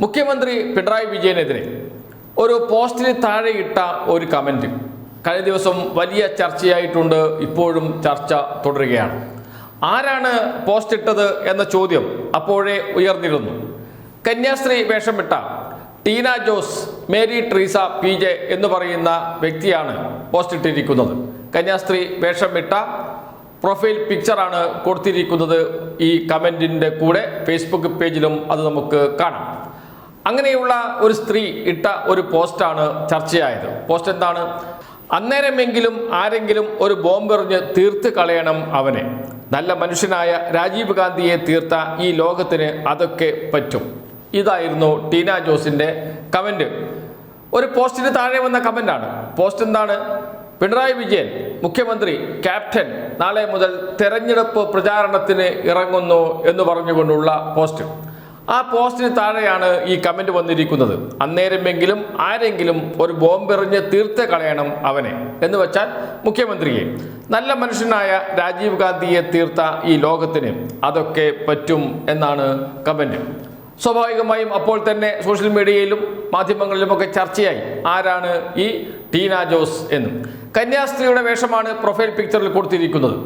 മുഖ്യമന്ത്രി പിണറായി വിജയനെതിരെ ഒരു പോസ്റ്റിന് താഴെ ഇട്ട ഒരു കമന്റ് കഴിഞ്ഞ ദിവസം വലിയ ചർച്ചയായിട്ടുണ്ട് ഇപ്പോഴും ചർച്ച തുടരുകയാണ്. ആരാണ് പോസ്റ്റ് ഇട്ടത് എന്ന ചോദ്യം അപ്പോഴേ ഉയർന്നിരുന്നു. കന്യാസ്ത്രീ വേഷമിട്ട ടീന ജോസ് മേരി ട്രീസ പി ജെ എന്ന് പറയുന്ന വ്യക്തിയാണ് പോസ്റ്റ് ഇട്ടിരിക്കുന്നത് കന്യാസ്ത്രീ വേഷമിട്ട പ്രൊഫൈൽ പിക്ചറാണ് കൊടുത്തിരിക്കുന്നത് ഈ കമന്റിന്റെ കൂടെ ഫേസ്ബുക്ക് പേജിലും അത് നമുക്ക് കാണാം. അങ്ങനെയുള്ള ഒരു സ്ത്രീ ഇട്ട ഒരു പോസ്റ്റാണ് ചർച്ചയായത്. പോസ്റ്റ് എന്താണ്? അന്നേരമെങ്കിലും ആരെങ്കിലും ഒരു ബോംബെറിഞ്ഞ് തീർത്ത് കളയണം അവനെ. നല്ല മനുഷ്യനായ രാജീവ് ഗാന്ധിയെ തീർത്ത ഈ ലോകത്തിന് അതൊക്കെ പറ്റും. ഇതായിരുന്നു ടീന ജോസിന്റെ കമന്റ് ഒരു പോസ്റ്റിന് താഴെ വന്ന കമന്റാണ് പോസ്റ്റ് എന്താണ്? പിണറായി വിജയൻ മുഖ്യമന്ത്രി ക്യാപ്റ്റൻ നാളെ മുതൽ തെരഞ്ഞെടുപ്പ് പ്രചാരണത്തിന് ഇറങ്ങുന്നു എന്ന് പറഞ്ഞുകൊണ്ടുള്ള പോസ്റ്റ്. ആ പോസ്റ്റിന് താഴെയാണ് ഈ കമന്റ് വന്നിരിക്കുന്നത്. അന്നേരമെങ്കിലും ആരെങ്കിലും ഒരു ബോംബെറിഞ്ഞ് തീർത്ത് കളയണം അവനെ. എന്ന് വെച്ചാൽ മുഖ്യമന്ത്രിയെ. നല്ല മനുഷ്യനായ രാജീവ് ഗാന്ധിയെ തീർത്ത ഈ ലോകത്തിന് അതൊക്കെ പറ്റും എന്നാണ് കമന്റ്. സ്വാഭാവികമായും അപ്പോൾ തന്നെ സോഷ്യൽ മീഡിയയിലും മാധ്യമങ്ങളിലുമൊക്കെ ചർച്ചയായി ആരാണ് ഈ ടീന ജോസ് എന്നും. കന്യാസ്ത്രീയുടെ വേഷമാണ് പ്രൊഫൈൽ പിക്ചറിൽ കൊടുത്തിരിക്കുന്നത്.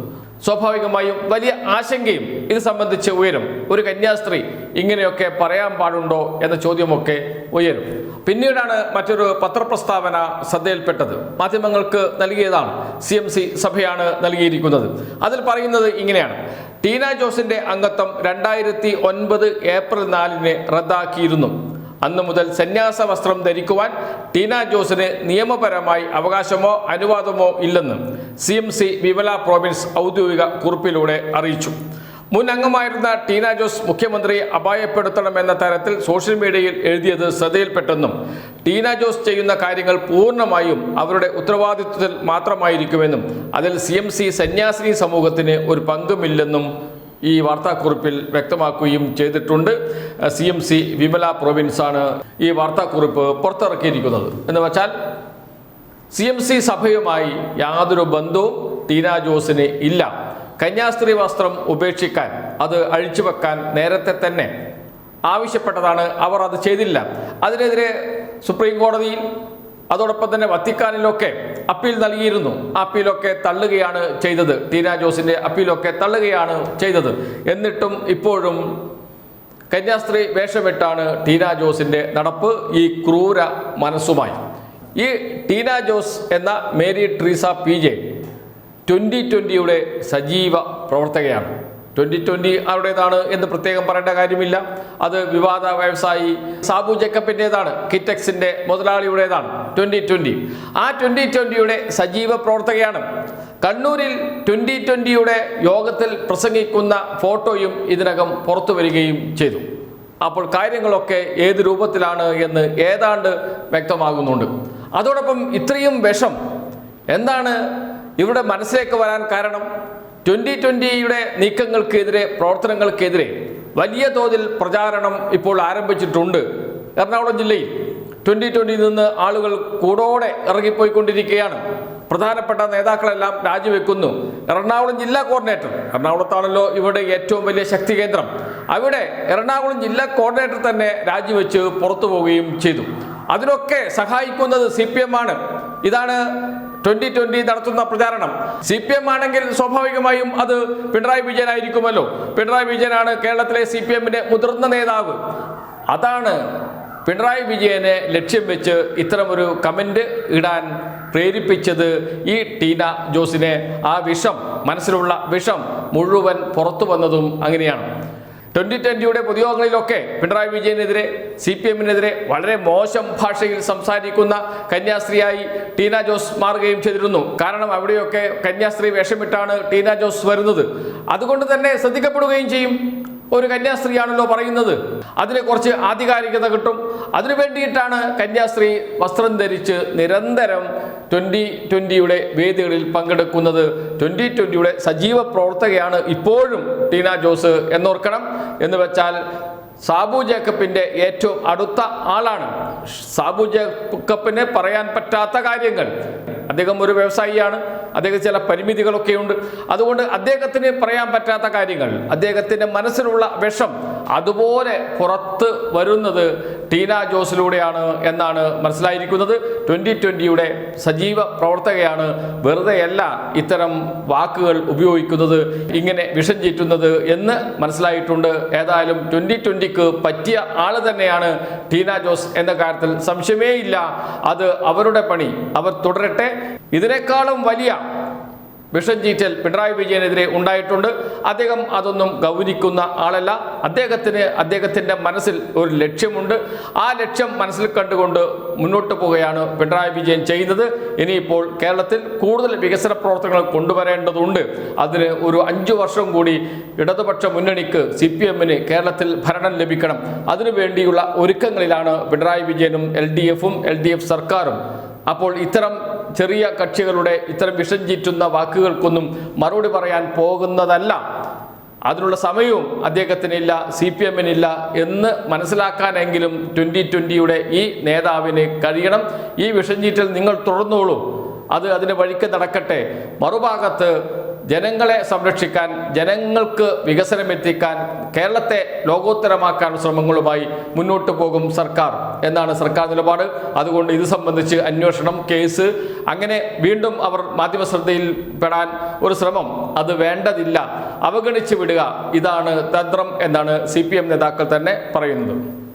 സ്വാഭാവികമായും വലിയ ആശങ്കയും ഇത് സംബന്ധിച്ച് ഉയരും. ഒരു കന്യാസ്ത്രീ ഇങ്ങനെയൊക്കെ പറയാൻ പാടുണ്ടോ എന്ന ചോദ്യമൊക്കെ ഉയരും. പിന്നീടാണ് മറ്റൊരു പത്രപ്രസ്താവന ശ്രദ്ധയിൽപ്പെട്ടത്. മാധ്യമങ്ങൾക്ക് നൽകിയതാണ്. സി എം സി സഭയാണ് നൽകിയിരിക്കുന്നത്. അതിൽ പറയുന്നത് ഇങ്ങനെയാണ്. ടീന ജോസിന്റെ അംഗത്വം രണ്ടായിരത്തി ഒൻപത് ഏപ്രിൽ നാലിന് റദ്ദാക്കിയിരുന്നു. അന്നു മുതൽ സന്യാസ വസ്ത്രം ധരിക്കുവാൻ ടീന ജോസിന് നിയമപരമായി അവകാശമോ അനുവാദമോ ഇല്ലെന്ന് C M C Vimala province ഔദ്യോഗിക കുറിപ്പിലൂടെ അറിയിച്ചു. മുൻ അംഗമായിരുന്ന ടീന ജോസ് മുഖ്യമന്ത്രിയെ അപായപ്പെടുത്തണമെന്ന തരത്തിൽ സോഷ്യൽ മീഡിയയിൽ എഴുതിയത് ശ്രദ്ധയിൽപ്പെട്ടെന്നും ടീന ജോസ് ചെയ്യുന്ന കാര്യങ്ങൾ പൂർണമായും അവരുടെ ഉത്തരവാദിത്വത്തിൽ മാത്രമായിരിക്കുമെന്നും അതിൽ സി എം സി സന്യാസിനി സമൂഹത്തിന് ഒരു പങ്കുമില്ലെന്നും ഈ വാർത്താക്കുറിപ്പിൽ വ്യക്തമാക്കുകയും ചെയ്തിട്ടുണ്ട്. സി എം സി വിമല പ്രൊവിൻസാണ് ഈ വാർത്താക്കുറിപ്പ് പുറത്തിറക്കിയിരിക്കുന്നത്. എന്ന് വെച്ചാൽ സി എം സി സഭയുമായി യാതൊരു ബന്ധവും ടീന ജോസിന് ഇല്ല. കന്യാസ്ത്രീ വസ്ത്രം ഉപേക്ഷിക്കാൻ അത് അഴിച്ചു വെക്കാൻ നേരത്തെ തന്നെ ആവശ്യപ്പെട്ടതാണ്. അവർ അത് ചെയ്തില്ല. അതിനെതിരെ സുപ്രീം കോടതിയിൽ അതോടൊപ്പം തന്നെ വത്തിക്കാനിലൊക്കെ അപ്പീൽ നൽകിയിരുന്നു. അപ്പീലൊക്കെ തള്ളുകയാണ് ചെയ്തത്. ടീന ജോസിന്റെ അപ്പീലൊക്കെ തള്ളുകയാണ് ചെയ്തത്. എന്നിട്ടും ഇപ്പോഴും കന്യാസ്ത്രീ വേഷമിട്ടാണ് ടീന ജോസിന്റെ നടപ്പ് ഈ ക്രൂര മനസ്സുമായി. ഈ ടീന ജോസ് എന്ന Mary Treesa P J twenty ട്വന്റിയുടെ സജീവ പ്രവർത്തകയാണ്. ട്വന്റി ട്വന്റി അവരുടേതാണ് എന്ന് പ്രത്യേകം പറയേണ്ട കാര്യമില്ല. അത് വിവാദ വ്യവസായി സാബു ജക്കപ്പിന്റെതാണ് കിറ്റക്സിന്റെ മുതലാളിയുടേതാണ് ട്വന്റി ട്വന്റി ആ ട്വന്റി ട്വന്റിയുടെ സജീവ പ്രവർത്തകയാണ്. കണ്ണൂരിൽ ട്വന്റി ട്വന്റിയുടെ യോഗത്തിൽ പ്രസംഗിക്കുന്ന ഫോട്ടോയും ഇതിനകം പുറത്തു വരികയും ചെയ്തു. അപ്പോൾ കാര്യങ്ങളൊക്കെ ഏത് രൂപത്തിലാണ് എന്ന് ഏതാണ്ട് വ്യക്തമാകുന്നുണ്ട്. അതോടൊപ്പം ഇത്രയും വിഷം എന്താണ് ഇവിടെ മനസ്സിലേക്ക് വരാൻ കാരണം ട്വന്റി ട്വന്റിയുടെ നീക്കങ്ങൾക്കെതിരെ പ്രവർത്തനങ്ങൾക്കെതിരെ വലിയ തോതിൽ പ്രചാരണം ഇപ്പോൾ ആരംഭിച്ചിട്ടുണ്ട് എറണാകുളം ജില്ലയിൽ. ട്വന്റി ട്വന്റിയിൽ നിന്ന് ആളുകൾ കൂടോടെ ഇറങ്ങിപ്പോയിക്കൊണ്ടിരിക്കുകയാണ്. പ്രധാനപ്പെട്ട നേതാക്കളെല്ലാം രാജിവെക്കുന്നു. എറണാകുളം ജില്ലാ കോർഡിനേറ്റർ എറണാകുളത്താണല്ലോ ഇവിടെ ഏറ്റവും വലിയ ശക്തി കേന്ദ്രം. അവിടെ എറണാകുളം ജില്ലാ കോർഡിനേറ്റർ തന്നെ രാജിവെച്ച് പുറത്തു പോവുകയും ചെയ്തു. അതിനൊക്കെ സഹായിക്കുന്നത് സി പി എം ആണ്. ഇതാണ് ട്വന്റി ട്വന്റി നടത്തുന്ന പ്രചാരണം. സി പി എം ആണെങ്കിൽ സ്വാഭാവികമായും അത് പിണറായി വിജയൻ ആയിരിക്കുമല്ലോ പിണറായി വിജയനാണ് കേരളത്തിലെ സി പി എമ്മിന്റെ മുതിർന്ന നേതാവ്. അതാണ് പിണറായി വിജയനെ ലക്ഷ്യം വെച്ച് ഇത്തരമൊരു കമന്റ് ഇടാൻ പ്രേരിപ്പിച്ചത് ഈ ടീന ജോസിനെ. ആ വിഷം മനസ്സിലുള്ള വിഷം മുഴുവൻ പുറത്തു വന്നതും അങ്ങനെയാണ്. ട്വന്റി ട്വന്റിയുടെ പൊതുയോഗങ്ങളിലൊക്കെ പിണറായി വിജയനെതിരെ സി പി എമ്മിനെതിരെ വളരെ മോശം ഭാഷയിൽ സംസാരിക്കുന്ന കന്യാസ്ത്രീയായി ടീന ജോസ് മാറുകയും ചെയ്തിരുന്നു. കാരണം അവിടെയൊക്കെ കന്യാസ്ത്രീ വേഷമിട്ടാണ് ടീന ജോസ് വരുന്നത്. അതുകൊണ്ട് തന്നെ ശ്രദ്ധിക്കപ്പെടുകയും ചെയ്യും. ഒരു കന്യാസ്ത്രീയാണല്ലോ പറയുന്നത്. അതിന് കുറച്ച് ആധികാരികത കിട്ടും. അതിനു വേണ്ടിയിട്ടാണ് കന്യാസ്ത്രീ വസ്ത്രം ധരിച്ച് നിരന്തരം ട്വന്റി ട്വന്റിയുടെ വേദികളിൽ പങ്കെടുക്കുന്നത്. ട്വന്റി ട്വന്റിയുടെ സജീവ പ്രവർത്തകയാണ് ഇപ്പോഴും ടീന ജോസ് എന്നോർക്കണം. എന്ന് വെച്ചാൽ സാബു ജേക്കബിന്റെ ഏറ്റവും അടുത്ത ആളാണ്. സാബു ജേക്കബിന് പറയാൻ പറ്റാത്ത കാര്യങ്ങൾ. അദ്ദേഹം ഒരു വ്യവസായിയാണ്. അദ്ദേഹം ചില പരിമിതികളൊക്കെ ഉണ്ട് അതുകൊണ്ട് അദ്ദേഹത്തിന് പറയാൻ പറ്റാത്ത കാര്യങ്ങൾ അദ്ദേഹത്തിന്റെ മനസ്സിലുള്ള വിഷം അതുപോലെ പുറത്ത് വരുന്നത് ടീന ജോസിലൂടെയാണ് എന്നാണ് മനസ്സിലായിരിക്കുന്നത്. ട്വന്റി ട്വന്റിയുടെ സജീവ പ്രവർത്തകയാണ് വെറുതെയല്ല ഇത്തരം വാക്കുകൾ ഉപയോഗിക്കുന്നത് ഇങ്ങനെ വിഷം ചീറ്റുന്നത് എന്ന് മനസ്സിലായിട്ടുണ്ട്. ഏതായാലും ട്വന്റി ട്വന്റിക്ക് പറ്റിയ ആൾ തന്നെയാണ് ടീന ജോസ് എന്ന കാര്യത്തിൽ സംശയമേ ഇല്ല അത് അവരുടെ പണി. അവർ തുടരട്ടെ. ഇതിനേക്കാളും വലിയ വിഷം ചീറ്റൽ പിണറായി വിജയനെതിരെ ഉണ്ടായിട്ടുണ്ട്. അദ്ദേഹം അതൊന്നും ഗൗനിക്കുന്ന ആളല്ല. അദ്ദേഹത്തിന് അദ്ദേഹത്തിന്റെ മനസ്സിൽ ഒരു ലക്ഷ്യമുണ്ട്. ആ ലക്ഷ്യം മനസ്സിൽ കണ്ടുകൊണ്ട് മുന്നോട്ട് പോവുകയാണ് പിണറായി വിജയൻ ചെയ്യുന്നത് ഇനിയിപ്പോൾ കേരളത്തിൽ കൂടുതൽ വികസന പ്രവർത്തനങ്ങൾ കൊണ്ടുവരേണ്ടതുണ്ട്. അതിന് ഒരു അഞ്ചു വർഷം കൂടി ഇടതുപക്ഷ മുന്നണിക്ക് സി പി എമ്മിന് കേരളത്തിൽ ഭരണം ലഭിക്കണം. അതിനുവേണ്ടിയുള്ള ഒരുക്കങ്ങളിലാണ് പിണറായി വിജയനും എൽ ഡി എഫും എൽ ഡി എഫ് സർക്കാരും. അപ്പോൾ ഇത്തരം ചെറിയ കക്ഷികളുടെ ഇത്തരം വിഷം ചീറ്റുന്ന വാക്കുകൾക്കൊന്നും മറുപടി പറയാൻ പോകുന്നതല്ല. അതിനുള്ള സമയവും അദ്ദേഹത്തിനില്ല സി പി എമ്മിനില്ല എന്ന് മനസ്സിലാക്കാനെങ്കിലും ട്വന്റി ട്വന്റിയുടെ ഈ നേതാവിന് കഴിയണം. ഈ വിഷം ചീറ്റൽ നിങ്ങൾ തുടർന്നോളൂ അത് അതിന്റെ വഴിക്ക് നടക്കട്ടെ. മറുഭാഗത്ത് ജനങ്ങളെ സംരക്ഷിക്കാൻ ജനങ്ങൾക്ക് വികസനം എത്തിക്കാൻ കേരളത്തെ ലോകോത്തരമാക്കാൻ ശ്രമങ്ങളുമായി മുന്നോട്ട് പോകും സർക്കാർ എന്നാണ് സർക്കാർ നിലപാട്. അതുകൊണ്ട് ഇത് സംബന്ധിച്ച് അന്വേഷണം കേസ്. അങ്ങനെ വീണ്ടും അവർ മാധ്യമ ശ്രദ്ധയിൽ പെടാൻ ഒരു ശ്രമം. അത് വേണ്ടതില്ല. അവഗണിച്ചു വിടുക. ഇതാണ് തന്ത്രം എന്നാണ് സി നേതാക്കൾ തന്നെ പറയുന്നത്.